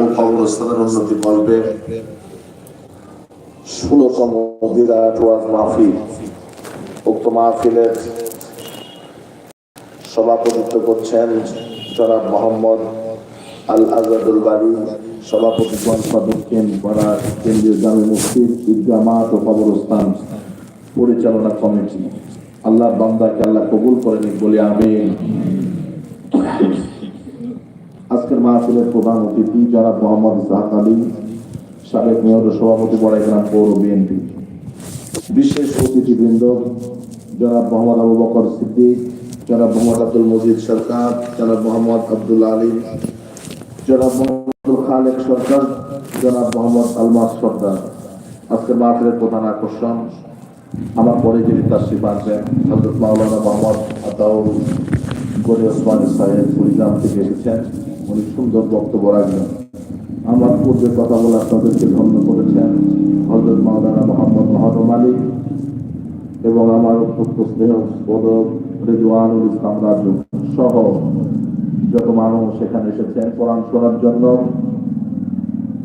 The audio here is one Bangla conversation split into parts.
ও কবরস্থানের উন্নতি করবে ষোলতম ওয়াজ মাহফিল। উক্ত মাহফিলের সভাপতিত্ব করছেন জনাব মোহাম্মদ আল আজাদুল বাড়ি সভাপতি দক্ষিণ পাড়া কেন্দ্রীয় জামে মসজিদ ও কবরস্থান পরিচালনা কমিটি। আল্লাহ বান্দাকে আল্লাহ কবুল করে নিক বলে আমিন। আজকের মাহফিলের প্রধান অতিথি যারা মোহাম্মদ ইসাহাক আলী, সাবেক মেয়র সভাপতি বড়াইগ্রাম পৌর বিএনপি বিশেষ অতিথিবৃন্দ যারা মোহাম্মদ আবু বকর সিদ্দিক যারা মোহাম্মদ আব্দুল মজিদ সরকার যারা মোহাম্মদ আব্দুল আলী যারা মোহাম্মদ খালেক সরকার যারা মোহাম্মদ আলমাস সরকার। আজকের মাহফিলের প্রধান আকর্ষণ, আমার পরে যিনি তাশরিফ আসবেন হজরত মাওলানা মোহাম্মদ আতাউল গনি ওসমানী সাহেব, কুড়িগ্রাম থেকে এসেছেন। উনি সুন্দর বক্তব্য রাখবেন। আমার পূর্বে কথা বলে আপনাদেরকে ধন্য করেছেন। হজরত মাওলানা মোহাম্মদ মহানম আলী এবং আমার অত্যন্ত স্নেহ রেজওয়ানুল ইসলাম রাজু সহ যত মানুষ সেখানে এসেছেন কোরআন শোনার জন্য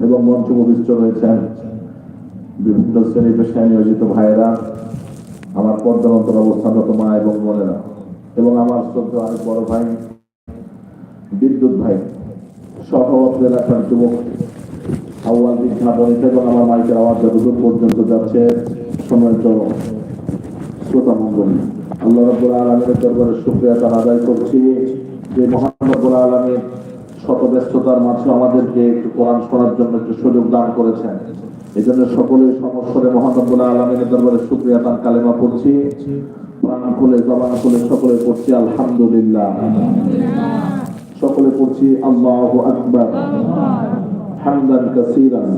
এবং মঞ্চ উপবিষ্ট রয়েছেন বিভিন্ন শ্রেণি পেশায় নিয়োজিত ভাইয়েরা, আমার পর্দানন্তর অবস্থানরত মা এবং বোনেরা এবং আমার শ্রদ্ধা আরেক বড় ভাই বিদ্যুৎ ভাই সহ এলাকার যুবক আহ্বান দীক্ষা বনিত এবং আমার মাইকের আওয়াজ যতদূর পর্যন্ত যাচ্ছে সম্মানিত শ্রোতা মন্ডলী আল্লাহ রব্বুল আলমের দরবারে শুক্রিয়া তার আদায় করছি। যে মহান রব্বুল আলমের শত ব্যস্ততার মাঝে আমাদেরকে একটু কোরআন শোনার জন্য একটু সুযোগ দান করেছেন। এই জন্য সকলে সমস্যরে মহান রব্বুল আলমের দরবারে শুক্রিয়া তার কালেমা পড়ছি। প্রাণ খুলে জবান খুলে সকলে পড়ছি, আলহামদুলিল্লাহ। সকলে পড়ছি আল্লাহ আকবর। হামদান কাসিরান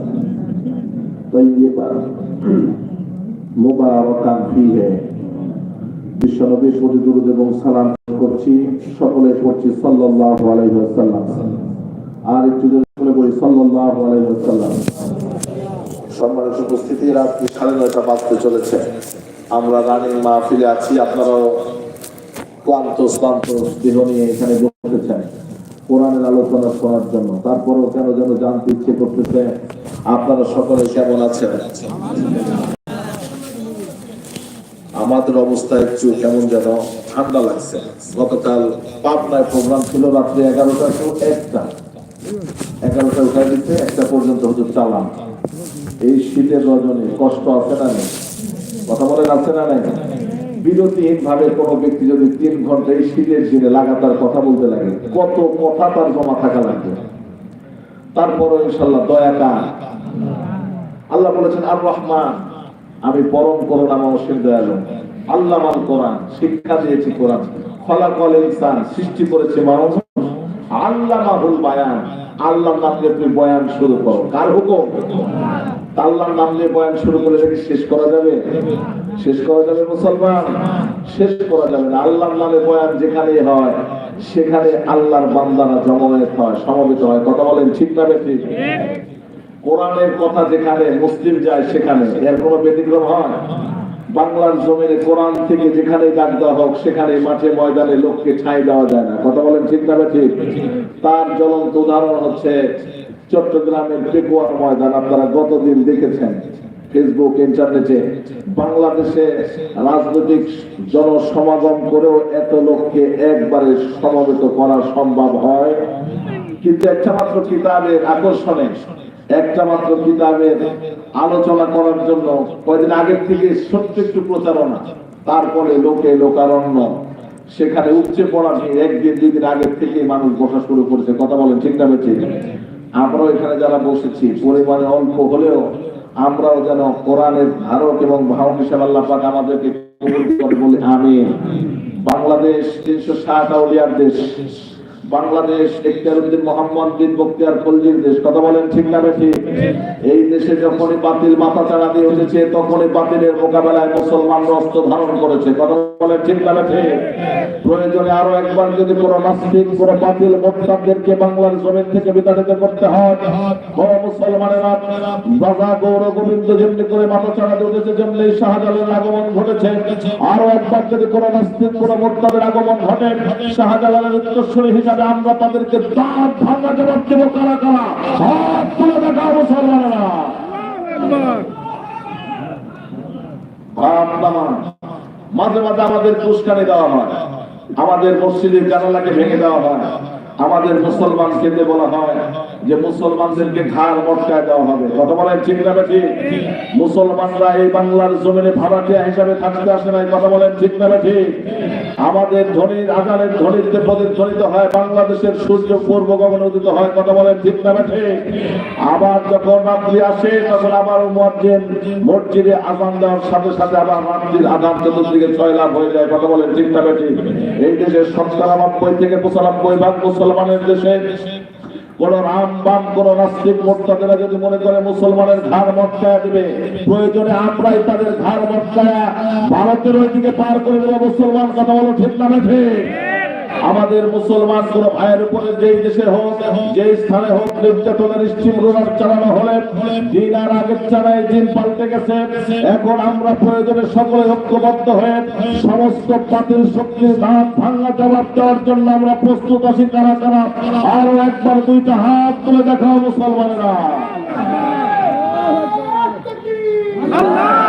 প্রতি এবং সালাম করছি, সকলে পড়ছি সাল্লাল্লাহু আলাইহি ওয়াসাল্লাম। আর একটু জোরে বলি সাল্লাল্লাহু আলাইহি ওয়াসাল্লাম। সম্মানিত উপস্থিতি রাত্রি সাড়ে নয়টা বাজতে চলেছে। আমরা রানিং মাহফিলে আছি, আপনারাও ক্লান্ত, শ্রান্ত দেহ নিয়ে এখানে বসেছেন। কোরআনের আলোচনা শোনার জন্য। তারপরেও কেন যেন জানতে ইচ্ছে করতেছে, আপনারা সকলে কেমন আছেন? আমাদের অবস্থা একটু কেমন যেন ঠান্ডা লাগছে। গতকাল পাবনায় প্রোগ্রাম ছিল রাত্রে এগারোটা টু একটা। এগারোটা উঠাই দিচ্ছে একটা পর্যন্ত হচ্ছে চালান। এই শীতের রজনী কষ্ট আছে না নেই? কথা বলেন, আছে না নাই? বিরতিহীন ভাবে কোনো ব্যক্তি যদি তিন ঘণ্টা এই শীতের দিনে লাগাতার কথা বলতে লাগে, কত কথা তার জমা থাকা লাগবে? তারপরে ইনশাল্লাহ কার? আল্লাহ বলেছেন আর রহমান আমি পরম করুণা মহসিন দয়ালু। আল্লাহ মান কোরআন, শিক্ষা দিয়েছি কোরআন। ফলাফল ইনসান, সৃষ্টি করেছে মানুষ। আল্লাহ মাহুল বায়ান আল্লাহ নাম তুমি বয়ান শুরু করো। কার হুকুম? আল্লাহর নাম নিয়ে বয়ান শুরু করলে কি শেষ করা যাবে? শেষ করা যাবে মুসলমান, শেষ করা যাবে না। আল্লাহর নামে বয়ান যেখানে হয়, সেখানে আল্লাহর বান্দারা জমায়েত হয়, সমবেত হয়। কথা বলেন ঠিক না ঠিক কোরআনের কথা যেখানে মুসলিম যায়, সেখানে। এর কোনো ব্যতিক্রম হয়? বাংলার জমিনে কোরআন থেকে যেখানে ডাক দেওয়া হোক সেখানে মাঠে, ময়দানে লোককে ঠাঁই দেওয়া যায় না। কথা বলেন ঠিক না ঠিক তার জ্বলন্ত উদাহরণ হচ্ছে, চট্টগ্রামের পেকুয়ার ময়দান, আপনারা গতদিন দেখেছেন। ফেসবুক ইন্টারনেটে বাংলাদেশে রাজনৈতিক জনসমাগম করেও এত লোককে একবারে সমবেত করা সম্ভব হয়। কিন্তু একটা মাত্র কিতাবের আকর্ষণে, একটা মাত্র কিতাবের আলোচনা করার জন্য কয়েকদিন আগের থেকে ছোট্ট একটু প্রচারণা, তারপরে লোকে লোকারণ্য। সেখানে উপচে পড়া নিয়ে একদিন দুই দিন আগের থেকে মানুষ বসা শুরু করেছে। কথা বলেন ঠিক না ঠিক? আমরাও এখানে যারা বসেছি, পরিমাণে অল্প হলেও আমরাও যেন কোরআনের ধারক এবং ভাও হিসাবে আল্লাহ পাক আমাদেরকে কবুল করে বলে আমি বাংলাদেশ তিনশো ষাট আউলিয়ার দেশ। বাংলাদেশ ইখতিয়ারউদ্দিন মোহাম্মদ বিন বক্তিয়ার খলজির দেশ। কথা বলেন ঠিক না বেশি এই দেশে যখনই বাতিল মাথা চাড়া দিয়ে উঠেছে, তখনই বাতিলের মোকাবেলায় মুসলমান অস্ত্র ধারণ করেছে। কথা বলেন ঠিক না বেশি প্রয়োজনে আরও একবার যদি কোনো নাস্তিক, কোনো বাতিল মোত্তাদেরকে বাংলার জমিন থেকে বিতাড়িত করতে হয়, ও মুসলমানেরা, রাজা গৌর গোবিন্দ যেমনি করে মাথা চাড়া দিয়ে উঠেছে যেমনি শাহজালালের আগমন ঘটেছে। আরও একবার যদি কোনো নাস্তিক, কোনো মোত্তাদের আগমন ঘটে, শাহজালালের উত্তরসূরি হিসাবে হিসাবে আমরা তাদেরকে দাঁত ভাঙা জবাব দেবো কারা কারা? হাত তুলে দেখাও মুসলমানেরা। মাঝে মাঝে আমাদের পুরস্কারে দেওয়া হয়। আমাদের মসজিদের জানালাকে ভেঙে দেওয়া হয়। আমাদের মুসলমান খেতে বলা হয়। যে মুসলমানদেরকে ঘাড় মটকায় দেওয়া হবে। কথা বলেন ঠিক না ঠিক মুসলমানরা এই বাংলার জমিনে ভাড়াটিয়া হিসাবে থাকতে আসে না কথা বলেন ঠিক না ঠিক আমাদের ধনির আগানের ধনিতে প্রতিধ্বনিত হয়, বাংলাদেশের সূর্য পূর্ব গগনে উদিত হয়, কথা বলেন ঠিক না ঠিক আবার যখন রাত্রি আসে, তখন আবার মুয়াজ্জিন মসজিদে আজান দেওয়ার সাথে সাথে আবার রাত্রির আধান চতুর্দিকে ছয় লাভ হয়ে যায়, কথা বলেন ঠিক না ঠিক এই দেশের সপ্তাহানব্বই থেকে পঁচানব্বই ভাগ মুসলমানের দেশে কোন রাম বাম যদি মনে করে মুসলমানের ঘাড় তাদের ঘাড় ভারতের ওইদিকে পার করে দেবো, মুসলমান কথা বলো, ঠিক না ঠিক? আমাদের মুসলমান কোন ভাইয়ের উপরে যেই দেশে হোক, যেই স্থানে হোক, নির্যাতনের স্টিম রোলার চালানো হলে দিন আর আগের চালায় দিন পাল্টে গেছে। এখন আমরা প্রয়োজনে সকলে ঐক্যবদ্ধ হয়ে সমস্ত বাতিল শক্তির দাঁত ভাঙ্গা জবাব দেওয়ার জন্য আমরা প্রস্তুত আছি কারা কারা? আরও একবার দুইটা হাত তুলে দেখাও মুসলমানেরা। আল্লাহু!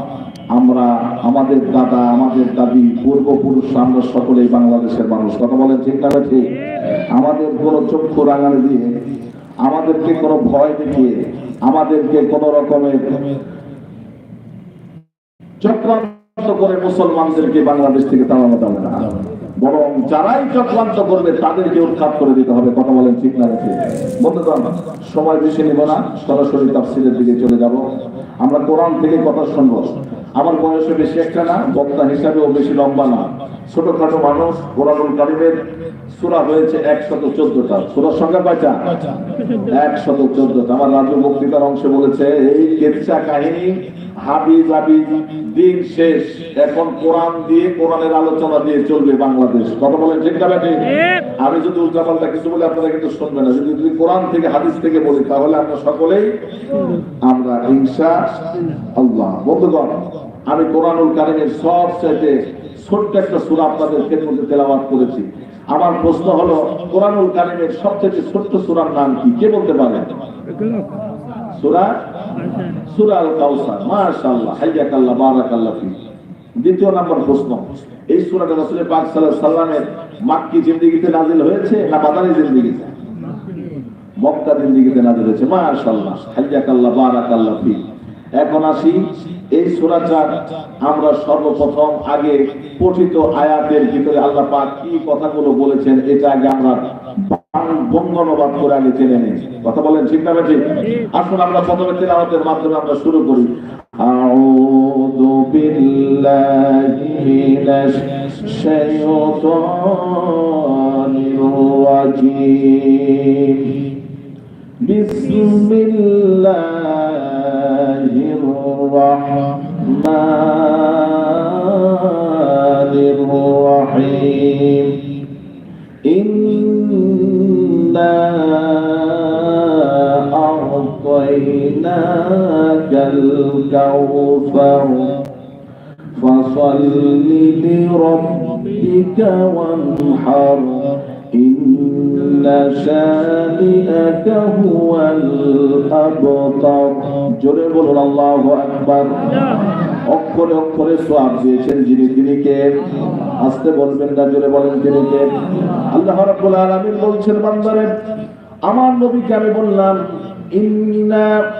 আমরা, আমাদের দাদা, আমাদের দাদি, পূর্বপুরুষ, আমরা সকলেই বাংলাদেশের মানুষ। কথা বলেন ঠিক না ঠিক? আমাদের কোনো চক্ষু রাঙানি দিয়ে, আমাদেরকে কোনো ভয় দেখিয়ে, আমাদেরকে কোনো রকমের চক্রান্ত করে মুসলমানদেরকে বাংলাদেশ থেকে তাড়ানো যাবে না। বরং যারাই চক্রান্ত করবে, তাদেরকে উৎখাত করে দিতে হবে। কথা বলেন ঠিক না ঠিক? বন্ধুগণ, সময় বেশি নিব না। সরাসরি তাফসিলের দিকে চলে যাব। আমরা কোরআন থেকে কথা শুনব। আমার বয়সে বেশি একটা না বক্তা হিসাবেও বেশি লম্বা না। ছোটখাটো মানুষ কোরআনুল কারিমের সুরা হয়েছে একশত চোদ্দটা। সুরার সংখ্যা কয়টা? একশত চোদ্দটা। আমার রাজ্য বক্তৃতার অংশে বলেছে এই কেচ্ছা কাহিনী হাবি জাবি দিন শেষ। এখন কোরআন দিয়ে কোরআনের আলোচনা দিয়ে চলবে বাংলাদেশ। কথা বলেন ঠিক না আমি যদি উল্টাপাল্টা কিছু বলে আপনারা কিন্তু শুনবেন না। যদি কোরআন থেকে হাদিস থেকে বলি তাহলে আমরা সকলেই আমরা ইনশা আল্লাহ। বন্ধুগণ আমি কোরআনুল কারিমের সব চাইতে ছোট্ট একটা সুরা আপনাদের ক্ষেত্রে তেলাওয়াত করেছি। আমার প্রশ্ন হলো কোরআনুল কারিমের সবচেয়ে ছোট্ট সুরার নাম কি? কে বলতে পারে? এখন আসি, এই সূরাটা আমরা সর্বপ্রথম আগে পঠিত আয়াতের ভিতরে আল্লাহ পাক কি কথাগুলো বলেছেন, এটা আগে আমরা বঙ্গনবাদ করে আগে জেনে নেই কথা বলেন ঠিক না ঠিক আসুন আমরা প্রথমে তেলাওয়াতের মাধ্যমে আমরা শুরু করি أعوذ بالله من الشيطان الرجيم بسم الله الرحمن الرحيم إنا أعطيناك الكوثر. فصل لربك وانحر إن شانئك هو الأبتر জোরে বলুন আল্লাহু আকবার অক্ষরে অক্ষরে সোয়াব দিয়েছেন যিনি তিনি কে আসতে বলবেন না জোরে বলেন তিনি কে আল্লাহ রাব্বুল আলামিন বলছেন বান্দারে আমার নবীকে আমি বললাম ইন্না আ'তাইনাকাল কাউসার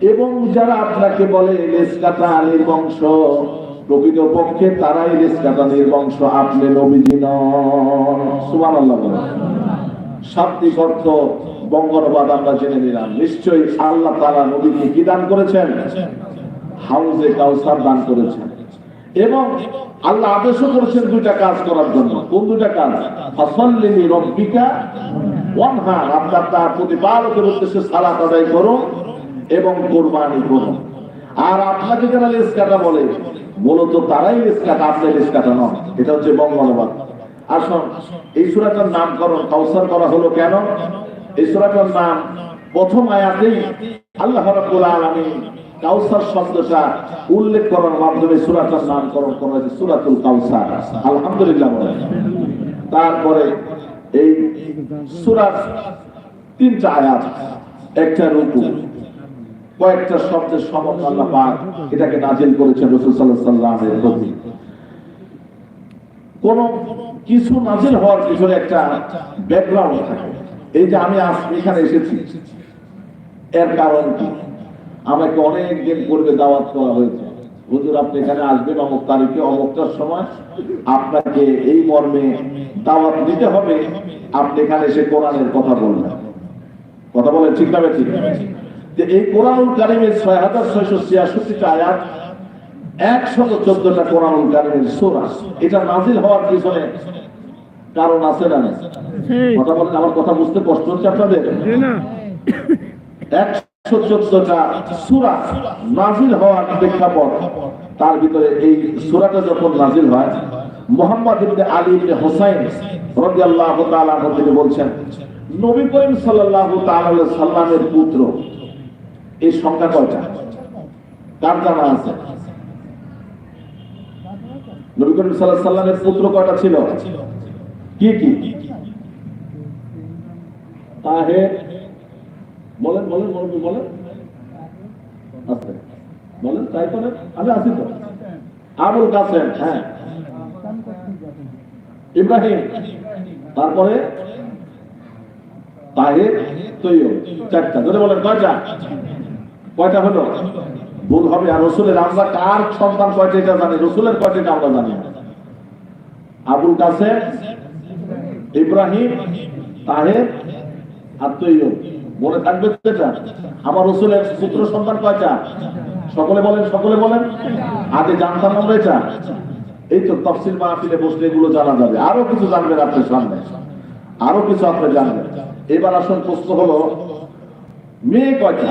এবং যারা আপনাকে বলে লেসকাটা নির্বংশ প্রকৃত পক্ষে তারাই লেসকাটা নির্বংশ আপনি নবীজি সুবহানাল্লাহ শাব্দিক অর্থ বঙ্গনবাদ আমরা জেনে নিলাম। নিশ্চয়ই আল্লাহ তারা নবীকে কি দান করেছেন? হাউজে কাউসার দান করেছেন। এবং আল্লাহ আদেশও করেছেন দুইটা কাজ করার জন্য। কোন দুইটা কাজ? ফসল্লিমি রব্বিকা ওয়ানহার আপনার তার প্রতিপালকের উদ্দেশ্যে সালাত আদায় করুন। এবং কোরবানি করুন আর আপনাকে যারা লেস কাটা বলে, মূলত তারাই লেস কাটা আপনি লেস কাটা নন। এটা হচ্ছে বঙ্গনবাদ আসুন, এই সুরাটার নামকরণ কাউসার করা হলো কেন? এই সুরাটার নাম প্রথম আয়াতেই আল্লাহ রাব্বুল আলামিন কাউসার শব্দটা উল্লেখ করার মাধ্যমে সুরাটার নামকরণ করা হয়েছে সুরাতুল কাউসার। আলহামদুলিল্লাহ বলে তারপরে এই সুরার তিনটা আয়াত, একটা রুকু। কয়েকটা শব্দের সমর্থ আল্লাহ পাক এটাকে নাজিল করেছেন রাসূল সাল্লাল্লাহু সাল্লামের প্রতি কোন কিছু নাজিল হওয়ার পিছনে একটা ব্যাকগ্রাউন্ড থাকে এই যে আমি এখানে এসেছি, এর কারণ কি? আমাকে অনেক দিন পূর্বে দাওয়াত করা হয়েছে। হুজুর, আপনি এখানে আসবেন অমুক তারিখে, অমুকটার সময় আপনাকে এই মর্মে দাওয়াত দিতে হবে। আপনি এখানে এসে কোরআনের কথা বলবেন। কথা বলেন ঠিক না ঠিক যে এই কোরআনুল কারিমের ছয় হাজার ছয়শো ছিয়াষট্টিটা আয়াত একশত চোদ্দটা কোরআনুল কারিমের সোরা। এটা নাজিল হওয়ার পিছনে কারণ আছে না কথা বলেন আমার কথা বুঝতে কষ্ট হচ্ছে আপনাদের? একশো চোদ্দটা সুরা নাজিল হওয়ার প্রেক্ষাপট তার ভিতরে এই সুরাটা যখন নাজিল হয় মোহাম্মদ ইবনে আলী ইবনে হোসাইন রাদিয়াল্লাহু তাআলা তিনি বলছেন নবী করিম সাল্লাল্লাহু তাআলা সাল্লামের পুত্র এই সংখ্যা কয়টা? কার জানা আছে? পুত্র কয়টা ছিল? কি কি? বলেন বলেন বলেন। বলেন, তাই আমি আছি তো। আবুল কাসেম হ্যাঁ। ইব্রাহিম। তারপরে? তাহের, তৈয়ব। চারটা। ধরে বলেন, কয়টা? কয়টা হলো? ভুল হবে, আর রসুলের আমরা কার সন্তান কয়টা এটা জানি, রসুলের কয়টা এটা আমরা জানি। আবুল কাসেম, ইব্রাহিম, তাহের আর তৈয়ব। মনে থাকবে এটা? আমার রসুলের পুত্র সন্তান কয়টা? সকলে বলেন সকলে বলেন। আগে জানতাম আমরা এটা। এই তো তফসিল মাহফিলে বসলে এগুলো জানা যাবে। আরও কিছু জানবেন আপনার সামনে। আরও কিছু আপনি জানবেন। এবার আসল প্রশ্ন হলো, মেয়ে কয়টা?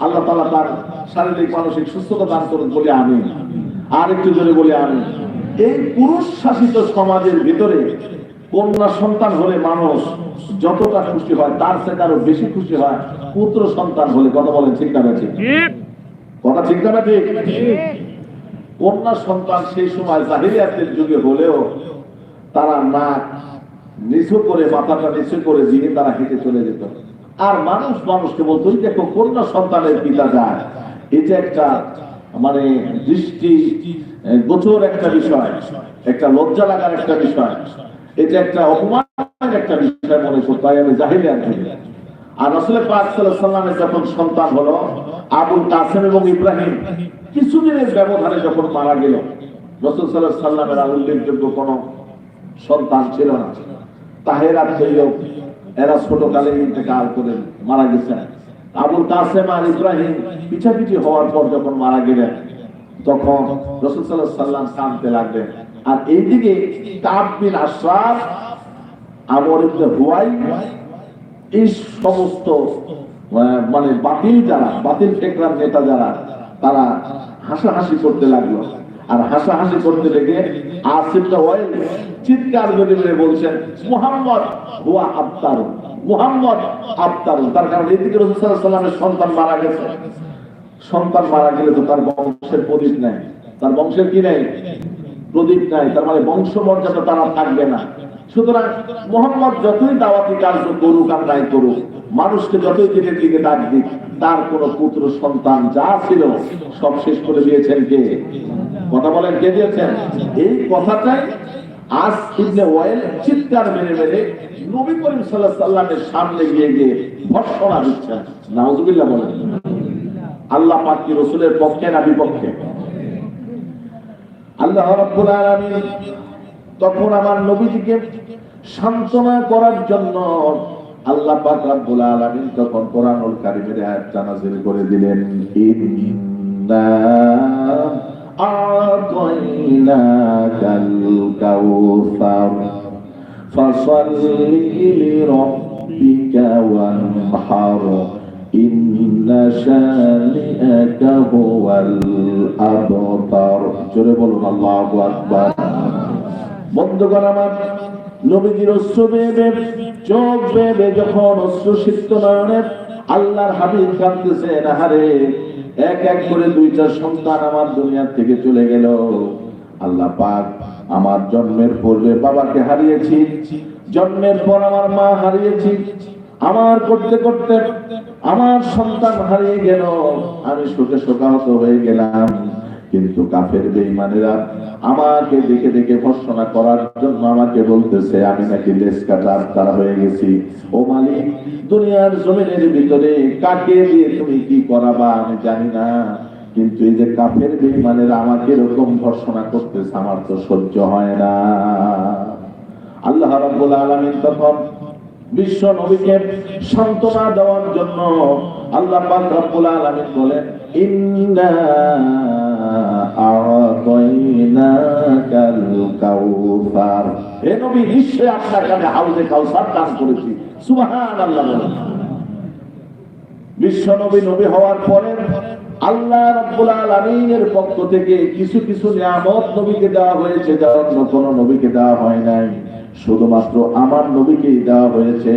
আল্লাহ তাআলা তার শারীরিক মানসিক সুস্থতা দান করুন বলে আমি আর একটু জোরে বলে আমি এই পুরুষ শাসিত সমাজের ভিতরে কন্যা সন্তান হলে মানুষ যতটা খুশি হয় তার থেকে আরও বেশি খুশি হয় পুত্র সন্তান হলে। কথা বলেন ঠিক না ঠিক ঠিক। কথা ঠিক না ঠিক কন্যা সন্তান সেই সময় জাহিলিয়াতের যুগে হলেও তারা নাক নিচু করে মাথাটা নিচু করে দিয়ে তারা হেঁটে চলে যেত। আর মানুষ মানুষকে বলতো, "ওই দেখো কন্যা সন্তানের পিতা যায়। এটা একটা মানে দৃষ্টি গোচর একটা বিষয়, একটা লজ্জা লাগার একটা বিষয়, এটা একটা অপমানের একটা বিষয় মনে করতো, তাই আমি থেকে আর আসলে পাক সাল্লামের যখন সন্তান হলো আবুল কাসেম এবং ইব্রাহিম কিছুদিনের ব্যবধানে যখন মারা গেল, রসুল সাল্লাল্লাহু সাল্লামের উল্লেখযোগ্য কোনো সন্তান ছিল না। তাহেরা তৈয়ব এরা ছোটকালে ইন্তেকাল করে মারা গেছেন আবুল কাসেম আর ইব্রাহিম পিছাপিছি হওয়ার পর যখন মারা গেলেন, তখন রসুল আলাইহি সাল্লাম কাঁদতে লাগলেন। আর এইদিকে কাব বিন আমর ইবনে হুয়াই, এই সমস্ত মানে বাতিল যারা, বাতিল ফেকরার নেতা যারা, তারা হাসাহাসি করতে লাগল। আর হাসাহাসি করতে লেগে আসিফটা ওয়াইল চিৎকার করে মেরে বলছেন, মুহাম্মদ হুয়া আবতার মুহাম্মদ আবতার তার কারণ এদিকে রসুল সাল্লাল্লাহু সন্তান মারা গেছে। সন্তান মারা গেলে তো তার বংশের প্রদীপ নাই। তার বংশের কি নাই? প্রদীপ নাই। তার মানে বংশ মর্যাদা তারা থাকবে না। সুতরাং মোহাম্মদ যতই দাওয়াতি কার্য করুক আর নাই করুক, মানুষকে যতই দিনের দিকে ডাক দিক তার কোন পুত্র, সন্তান যা ছিল সব শেষ করে দিয়েছেন কে? কথা বলেন, কে দিয়েছেন? এই কথাটাই আজ ইবনে ওয়াইল চিৎকার মেরে মেরে নবী করিম সাল্লাল্লাহু সাল্লামের সামনে গিয়ে গিয়ে ভর্সনা দিচ্ছেন। নাউজুবিল্লাহ বলেন। আল্লাহ পাক রসুলের পক্ষে না বিপক্ষে? আল্লাহ রাব্বুল আলামিন তখন আমার নবীজিকে সান্ত্বনা করার জন্য আল্লাহ পাক রাব্বুল আলামিন তখন কোরআনুল কারীমের আয়াতটা নাযিল করে দিলেন, ইন্না আতাইনাকাল কাউসার ফাসাল্লি লিরাব্বিকা ওয়ানহার, ইন্না শানিআকা হুয়াল আবতার। জোরে বলুন, আল্লাহু আকবার। বন্ধুগণ আমার নবীজির অশ্রু বেবে চোখ বেবে যখন অশ্রু সিক্ত নয়নে আল্লাহর হাবিব কাঁদতেছে আহারে এক এক করে দুইটা সন্তান আমার দুনিয়ার থেকে চলে গেল। আল্লাহ পাক আমার জন্মের পূর্বে বাবাকে হারিয়েছি, জন্মের পর আমার মা হারিয়েছি, আমার করতে করতে আমার সন্তান হারিয়ে গেল। আমি শোকে শোকাহত হয়ে গেলাম। কিন্তু কাফের বেঈমানেরা আমাকে দেখে দেখে ভর্সনা করার জন্য আমাকে বলতেছে, আমি নাকি লেস কাটার তারা হয়ে গেছি। ও মালিক, দুনিয়ার জমিনের ভিতরে কাকে দিয়ে তুমি কি করাবা আমি জানি না। কিন্তু এই যে কাফের বেঈমানেরা আমাকে এরকম ভর্সনা করতেছে, আমার তো সহ্য হয় না। আল্লাহ রাব্বুল আলামিন তখন বিশ্ব নবীকে সান্ত্বনা দেওয়ার জন্য আল্লাহ পাক রব্বুল আলামিন বলেন, ইন্না বিশ্ব নবী হওয়ার পরে আল্লাহ রাব্বুল পক্ষ থেকে কিছু কিছু নিয়ামত নবীকে দেওয়া হয়েছে, যা অন্য কোনো নবীকে দেওয়া হয় নাই। শুধুমাত্র আমার নবীকেই দেওয়া হয়েছে।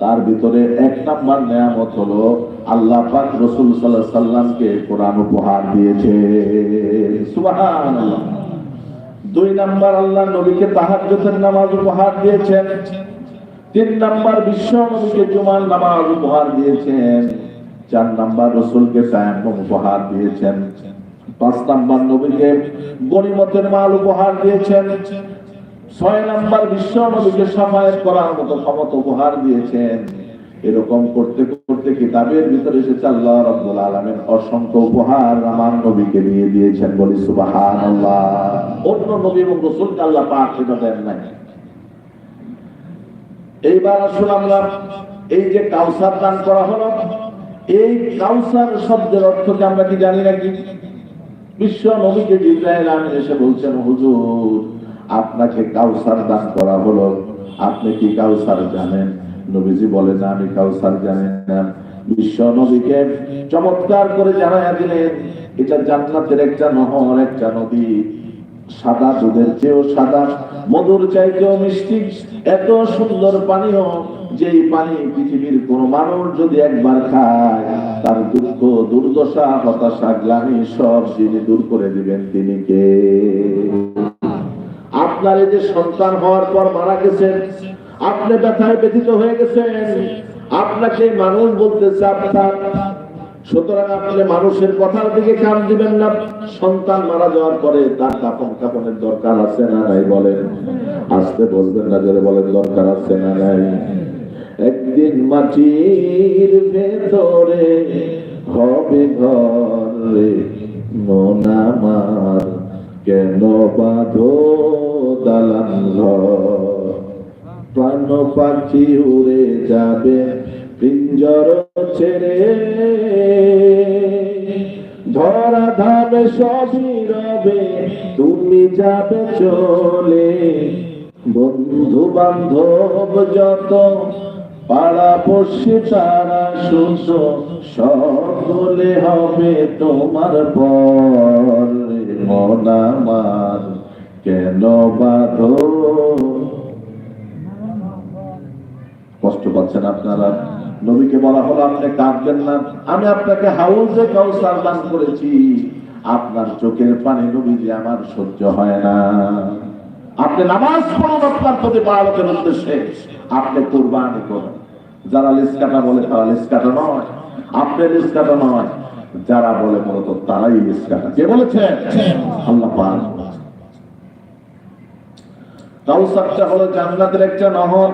তার ভিতরে এক নাম্বার নিয়ামত হলো আল্লাহ পাক রসুল আলাইহি সাল্লামকে কোরআন উপহার দিয়েছে। সুবহানাল্লাহ। দুই নাম্বার আল্লাহ নবীকে তাহাজ্জুদের নামাজ উপহার দিয়েছেন। তিন নাম্বার বিশ্ব নবীকে জুমার নামাজ উপহার দিয়েছেন। চার নাম্বার রসুলকে তায়াম্মুম উপহার দিয়েছেন। পাঁচ নাম্বার নবীকে গনিমতের মাল উপহার দিয়েছেন। ছয় নাম্বার বিশ্ব নবীকে সাফায়াত করার মতো ক্ষমতা উপহার দিয়েছেন। এরকম করতে করতে কিতাবের ভিতরে এসেছে আল্লাহ রাব্বুল আলামিন অসংখ্য উপহার আমার নবীকে দিয়ে দিয়েছেন বলি সুবহানাল্লাহ। অন্য নবী এবং রাসূলকে আল্লাহ পাক সেটা দেন নাই। এইবার আসুন আমরা এই যে কাউসার দান করা হলো, এই কাউসার শব্দের অর্থকে আমরা কি জানি নাকি? বিশ্ব নবীকে জিব্রাইল আমিন এসে বলছেন, হুজুর আপনাকে কাউসার দান করা হলো। আপনি কি কাউসার জানেন? নবীজি বলেন না আমি কাউসার জানি না। বিশ্ব নবীকে চমৎকার করে জানাইয়া দিলেন, এটা জান্নাতের একটা নহর, একটা নদী। সাদা দুধের চেয়েও সাদা, মধুর চাইতেও মিষ্টি, এত সুন্দর পানীয় যেই পানি পৃথিবীর কোন মানুষ যদি একবার খায়, তার দুঃখ, দুর্দশা, হতাশা, গ্লানি সব যিনি দূর করে দিবেন তিনি কে? আপনার এই যে সন্তান হওয়ার পর মারা গেছেন, আপনি ব্যথায় ব্যথিত হয়ে গেছেন, আপনাকে মানুষ বলতেছে, আপনার, সুতরাং আপনি মানুষের কথার দিকে কান দিবেন না, সন্তান মারা যাওয়ার পরে তার কাপন কাপনের দরকার আছে না নাই বলেন? আসতে বলবেন না, জোরে বলেন, দরকার আছে না নাই? একদিন মাটির ভেতরে হবে ঘরে মন আমার কেন বাঁধো প্রাণ পাখি উড়ে যাবে পিঞ্জর ছেড়ে ধরা ধাবে সবই রবে তুমি যাবে চলে বন্ধু বান্ধব যত পাড়াপড়শি তারা শুনছ সকলে হবে তোমার পর মন কেন বাঁধো কষ্ট পাচ্ছেন আপনারা। নবীকে বলা হলো আপনি কাঁদবেন না। আমি আপনাকে হাউজে কাউসার দান করেছি। আপনার চোখের পানি নবী যে আমার সহ্য হয় না। আপনি নামাজ পড়ুন আপনার প্রতি পালকের উদ্দেশ্যে আপনি কোরবানি করুন। যারা লিস কাটা বলে তারা লিস কাটা নয়। আপনি লিসকাটা নয়। যারা বলে মূলত তারাই লিস কাটা কে বলেছে আল্লাহ পাক। কাউসারটা হলো জান্নাতের একটা নহর।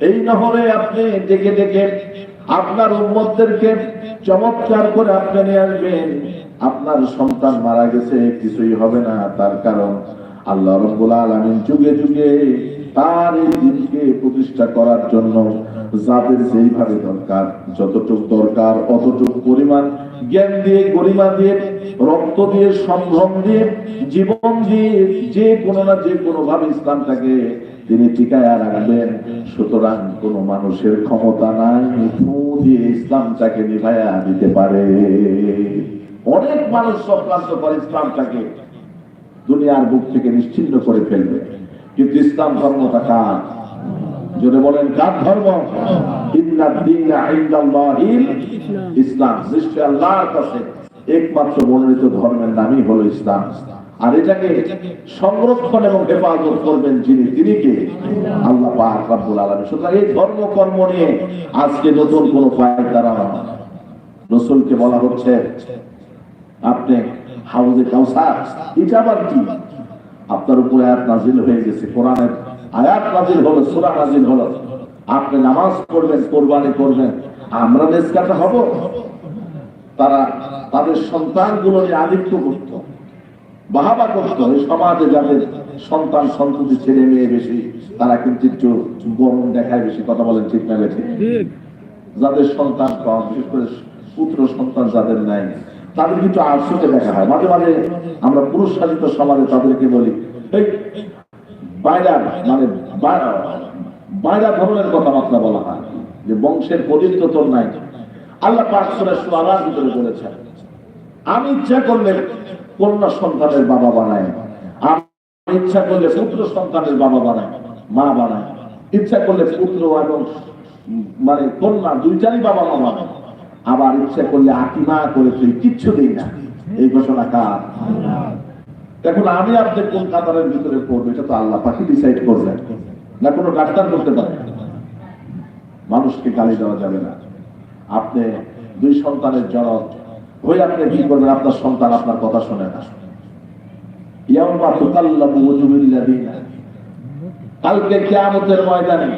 এই নহরে আপনি ডেকে ডেকে আপনার উম্মতদেরকে চমৎকার করে আপনি নিয়ে আসবেন। আপনার সন্তান মারা গেছে, কিছুই হবে না। তার কারণ আল্লাহ রব্বুল আলামিন যুগে যুগে তার এই দিনকে প্রতিষ্ঠা করার জন্য যাদের যেইভাবে দরকার, যতটুকু দরকার, অতটুকু পরিমাণ জ্ঞান দিয়ে, গরিমা দিয়ে, রক্ত দিয়ে, সম্ভ্রম দিয়ে, জীবন দিয়ে, যে কোনো না যে কোনো ভাবে ইসলামটাকে তিনি টিকায় রাখবেন। সুতরাং কোন মানুষের ক্ষমতা নাই, ফু দিয়ে ইসলামটাকে নিভাইয়া দিতে পারে। অনেক মানুষ চক্রান্ত করে ইসলামটাকে দুনিয়ার বুক থেকে নিশ্চিন্ন করে ফেলবে। কিন্তু ইসলাম ধর্মটা কার? জোরে বলেন কার ধর্ম? ইসলাম। সৃষ্টি আল্লাহর কাছে একমাত্র মনোনীত ধর্মের নামই হলো ইসলাম। আর এটাকে সংরক্ষণ এবং হেফাজত করবেন যিনি, তিনি কে? আল্লাহ পাক রব্বুল আলামিন। সুতরাং এই ধর্ম কর্ম নিয়ে আজকে নতুন কোন পায়তারা রসুলকে বলা হচ্ছে, আপনি হাউজে কাউসার এটা আবার কি? আপনার উপরে আয়াত নাজিল হয়ে গেছে, কোরআনের আয়াত নাজিল হলো সূরা নাজিল হলো। আপনি নামাজ পড়বেন কোরবানি করবেন আমরা নেসকাটা হব। তারা তাদের সন্তানগুলো আদিত্য করত বাহাবা করত এই সমাজে যাদের সন্তান সন্ততি ছেলে মেয়ে বেশি তারা কিন্তু একটু গরম দেখায় বেশি কথা বলেন ঠিক না বেশি যাদের সন্তান কম বিশেষ করে পুত্র সন্তান যাদের নাই তাদের কিন্তু আশ্রকে দেখা হয়। মাঝে মাঝে আমরা পুরুষ শাসিত সমাজে তাদেরকে বলি এই বাইরা মানে বাইরা ধরনের কথাবার্তা বলা হয়, যে বংশের পবিত্র তোর নাই। আল্লাহ পাক সূরা শুআরার ভিতরে বলেছেন, আমি ইচ্ছা করলে কন্যা সন্তানের বাবা বানাই, আমি ইচ্ছা করলে পুত্র সন্তানের বাবা বানাই, মা বানাই, ইচ্ছা করলে পুত্র এবং মানে কন্যা দুইটারই বাবা মা বানাই, আবার ইচ্ছা করলে আকিমা করে তুই কিচ্ছু দিই না। এই ঘোষণা কার? এখন আমি আপনি কোন কাতারের ভিতরে পড়ব, এটা তো আল্লাহ পাখি ডিসাইড করবেন না কোনো ডাক্তার করতে পারে। মানুষকে গালি দেওয়া যাবে না। আপনি দুই সন্তানের জনক হয়ে আপনি কি করবেন? আপনার সন্তান আপনার কথা শোনে না। কালকে কিয়ামতের ময়দানে